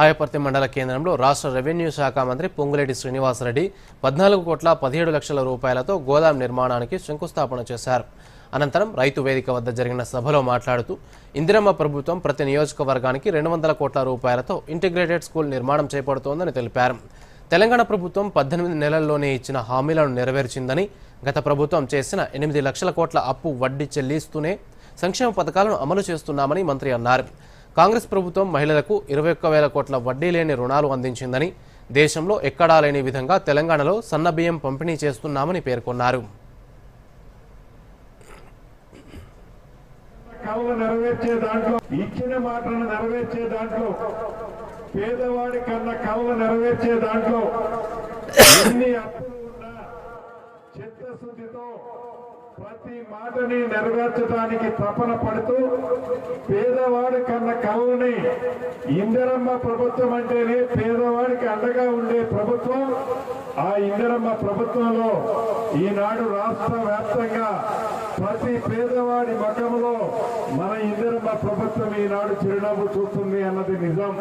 ఆయపర్తి మండల కేంద్రంలో రాష్ట్ర రెవెన్యూ శాఖ మంత్రి పొంగులేటి శ్రీనివాసరెడ్డి పద్నాలుగు కోట్ల పదిహేడు లక్షల రూపాయలతో గోదాం నిర్మాణానికి శంకుస్థాపన చేశారు. అనంతరం రైతు వేదిక వద్ద జరిగిన సభలో మాట్లాడుతూ ఇందిరమ్మ ప్రభుత్వం ప్రతి నియోజకవర్గానికి రెండు వందల కోట్ల రూపాయలతో ఇంటిగ్రేటెడ్ స్కూల్ నిర్మాణం చేపడుతోందని తెలిపారు. తెలంగాణ ప్రభుత్వం పద్దెనిమిది నెలల్లోనే ఇచ్చిన హామీలను నెరవేర్చిందని గత ప్రభుత్వం చేసిన ఎనిమిది లక్షల కోట్ల అప్పు వడ్డీ చెల్లిస్తూనే సంక్షేమ పథకాలను అమలు చేస్తున్నామని మంత్రి అన్నారు. కాంగ్రెస్ ప్రభుత్వం మహిళలకు ఇరవై ఒక్క వేల కోట్ల వడ్డీ లేని రుణాలు అందించిందని దేశంలో ఎక్కడా లేని విధంగా తెలంగాణలో సన్నబియ్యం పంపిణీ చేస్తున్నామని పేర్కొన్నారు. నెరవేర్చే దాంట్లో ఇచ్చిన నెరవేర్చే దాంట్లో పేదవాడి కన్నా నెరవేర్చే దాంట్లో ఎన్ని అప్పులు ఉన్నా చిత్తశుద్ధితో ప్రతి మాటని నెరవేర్చడానికి తపన పడుతూ పేదవాడి కన్న కళని ఇందిరమ్మ ప్రభుత్వం అంటేనే పేదవాడికి అండగా ఉండే ప్రభుత్వం. ఆ ఇందిరమ్మ ప్రభుత్వంలో ఈనాడు రాష్ట్ర వ్యాప్తంగా ప్రతి పేదవాడి మఠంలో మన ఇందిరమ్మ ప్రభుత్వం ఈనాడు చిరునవ్వు చూస్తుంది అన్నది నిజం.